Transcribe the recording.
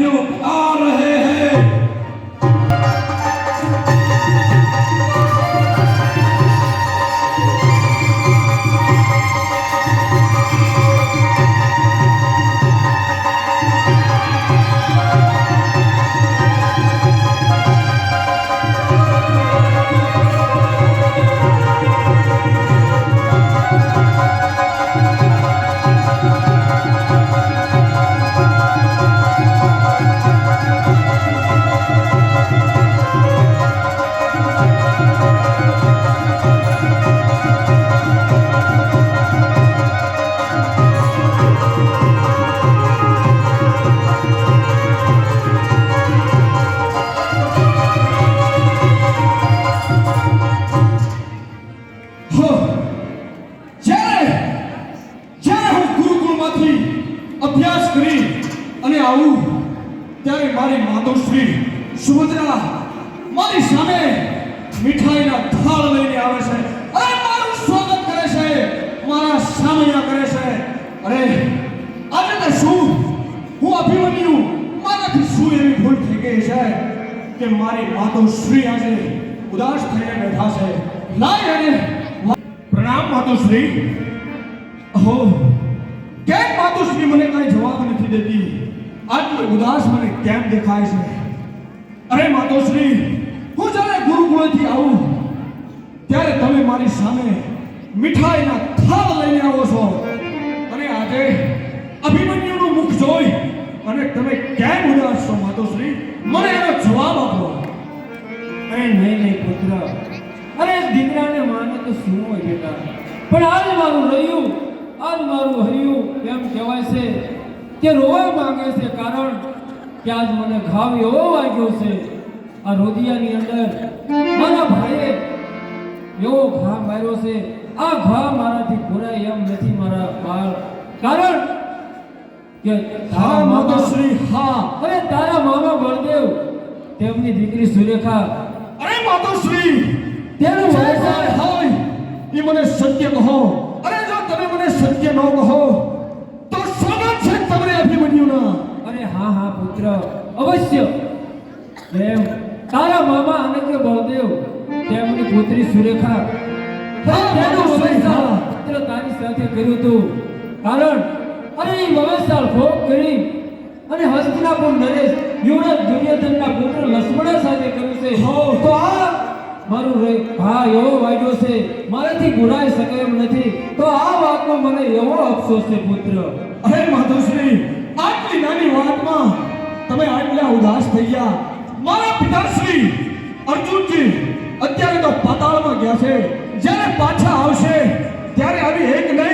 you. Are ગુરુકુળમાંથી અભ્યાસ કરી અને આવું ત્યારે મારી માતુશ્રી સુભદ્રા મારી સામે મીઠાઈના થાળ લઈને આવે છે. અરે, મારું સ્વાગત કરે છે. મારા સામયા કરે છે. અરે, આજે તો શું? હું અભિમન્યુ. મારાથી શું એવી ભૂલ થઈ ગઈ છે કે મારી માતુશ્રી આજે ઉદાસ થઈને બેઠા છે? લાય એને. પ્રણામ, માતુશ્રી. હો કેમ માતુશ્રી મને કાંઈ જવાબ નથી દેતી? આટલી ઉદાસ મને કેમ દેખાય છે? અરે માતુશ્રી, હું જ્યારે ગુરુકુળેથી આવું, ત્યારે તમે મારી સામે મીઠાઈના થાળ લઈને આવો છો. અને આજે અભિમન્યુનું મુખ જોઈ અને તમે કેમ ઉદાસ છો માતુશ્રી? મને એનો જવાબ આપો. અરે નહીં નહીં, પુત્ર. અરે દીકરાને માને તો શું હોય બેટા? પણ આજ મારું રહ્યું. આજ મારું હર્યું એમ કહેવાય છે કે રોવા માંગે છે કારણ કે આજ મને ઘાવ એવો વાગ્યો છે આ રોદિયાની અંદર મારા ભાઈએ એવો ઘા માર્યો છે. આ ઘા મારાથી પૂરાય એમ નથી મારા બાળ. કારણ કે હા તારા માતા માતુશ્રી હા અરે તારા મામા બળદેવ તેમની દીકરી સુરેખા. અરે માતાશ્રી તેનું વયસ હોય. એ મને સત્ય કહો અરે જો તમે મને સત્ય ન કહો તો સ્વાગત છે તમને અભિમન્યુના. અરે હા હા પુત્ર. અવશ્ય. એમ તારા મામા કે બળદેવ તેમની પુત્રી સુરેખા. પુત્ર તારી સાથે કર્યું હતું. કારણ અરે વયસાલ ભોગ કરી અને હસ્તિનાપુર નરેશ યુવરાજ દુર્યોધનના પુત્ર લક્ષ્મણ સાથે કર્યું છે. હો. તો આ મારું હા એવો વાગ્યો છે. મારાથી ગુનાઈ શકે એમ નથી. તો આ મને એવો અફસોસ છે પુત્ર. અરે માધવશ્રી આટલી નાની વાતમાં તમે આટલા ઉદાસ થઈ ગયા. મારા પિતાશ્રી, અર્જુનજી, અત્યારે તો પાતાળમાં ગયા છે. જ્યારે પાછા આવશે, ત્યારે આવી એક નહીં